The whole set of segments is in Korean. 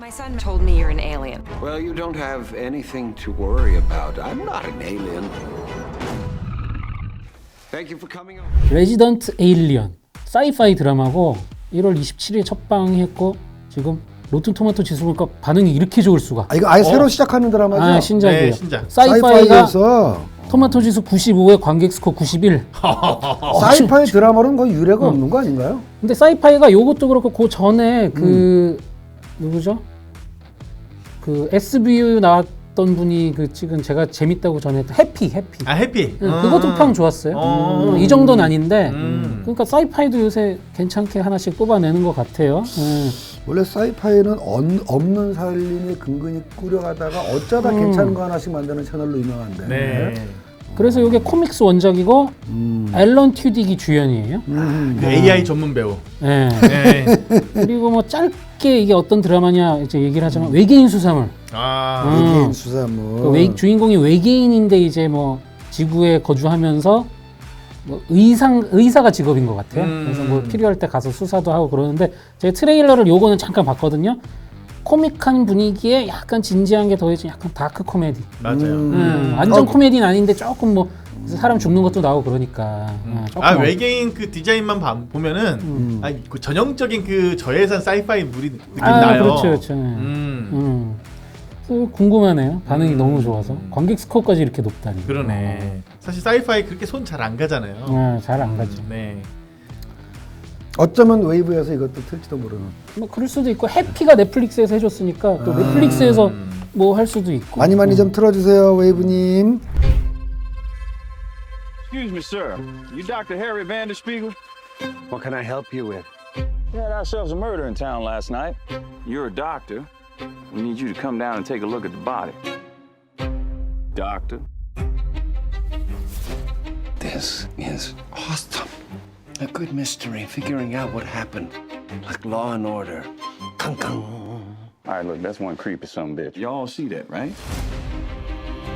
My son told me you're an alien. Well, you don't have anything to worry about. I'm not an alien. Thank you for coming over. 레지던트 에일리언 사이파이 드라마고 1월 27일에 첫 방했고 지금 로튼 토마토 지수 보니까 반응이 이렇게 좋을 수가. 아, 이거 아예 새로 시작하는 드라마죠? 아 신작이에요. 네, 신작. 사이파이가 사이파이에서 토마토 지수 95에 관객 스코어 91. 사이파이 드라마는 거의 유례가 없는 거 아닌가요? 근데 사이파이가 요것도 그렇고 그 전에 그 누구죠? 그 SBU 나왔던 분이 그 지금 제가 재밌다고 전에 했던 해피 해피. 아 해피. 응, 음. 그것도 평 좋았어요. 어. 음, 이 정도는 아닌데. 음. 그러니까 사이파이도 요새 괜찮게 하나씩 뽑아내는 것 같아요. 음. 원래 사이파이는 언- 없는 살림에 근근히 꾸려가다가 어쩌다 음. 괜찮은 거 하나씩 만드는 채널로 유명한데. 네. 그래서 이게 코믹스 원작이고 음. 앨런 튜딕이 주연이에요. 음. 그 AI 전문 배우. 예. 네. 그리고 뭐 짧 게 이게 어떤 드라마냐 이제 얘기를 하자면 외계인 수사물. 아. 음. 외계인 수사물. 그 외, 주인공이 외계인인데 이제 뭐 지구에 거주하면서 뭐 의상 의사가 직업인 것 같아요. 음. 그래서 뭐 필요할 때 가서 수사도 하고 그러는데 제가 트레일러를 요거는 잠깐 봤거든요. 코믹한 분위기에 약간 진지한 게 더해진 약간 다크 코미디. 맞아요. 음, 완전 어. 코미디는 아닌데 조금 뭐 사람 죽는 것도 나오고 그러니까. 어, 조금 아 어- 외계인 그 디자인만 봐- 보면은 아, 그 전형적인 그 저예산 사이파이 물이 느낌 아, 나요. 그렇죠, 그렇죠. 음. 음. 그 궁금하네요. 반응이 너무 좋아서 관객 스코어까지 이렇게 높다니. 그러네. 사실 사이파이 그렇게 손 잘 안 가잖아요. 어, 잘안 가죠. 네. 어쩌면 웨이브에서 이것도 틀지도 모르는. 뭐 그럴 수도 있고 해피가 넷플릭스에서 해줬으니까 또 넷플릭스에서 뭐할 수도 있고. 많이 많이 좀 틀어주세요, 웨이브님. Excuse me, sir. You Dr. Harry Vanderspiegel? What can I help you with? We had ourselves a murder in town last night. You're a doctor. We need you to come down and take a look at the body. Doctor. This is awesome. A good mystery, figuring out what happened. Like Law and Order. Kung kung. All right, look, that's one creepy son of bitch. Y'all see that, right?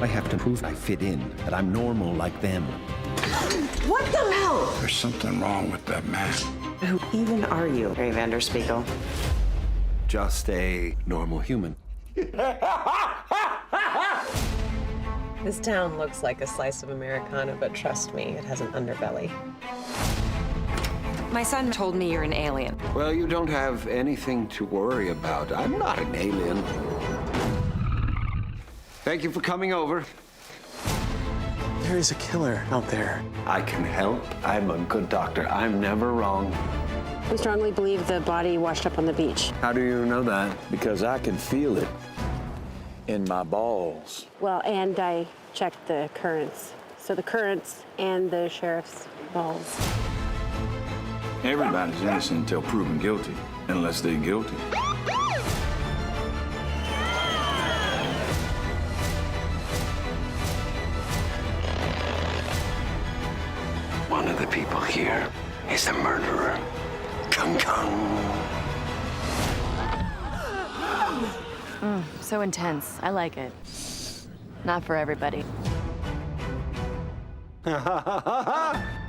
I have to prove I fit in, that I'm normal like them. What the hell? There's something wrong with that man. Who even are you, Harry Vanderspiegel? Just a normal human. This town looks like a slice of Americana, but trust me, it has an underbelly. My son told me you're an alien. Well, you don't have anything to worry about. I'm not an alien. Thank you for coming over. There is a killer out there. I can help. I'm a good doctor. I'm never wrong. We strongly believe the body washed up on the beach. How do you know that? Because I can feel it in my balls. Well, and I checked the currents. So the currents and the sheriff's balls. Everybody's innocent until proven guilty, unless they're guilty. One of the people here is the murderer. Kung kung. Mm, so intense. I like it. Not for everybody.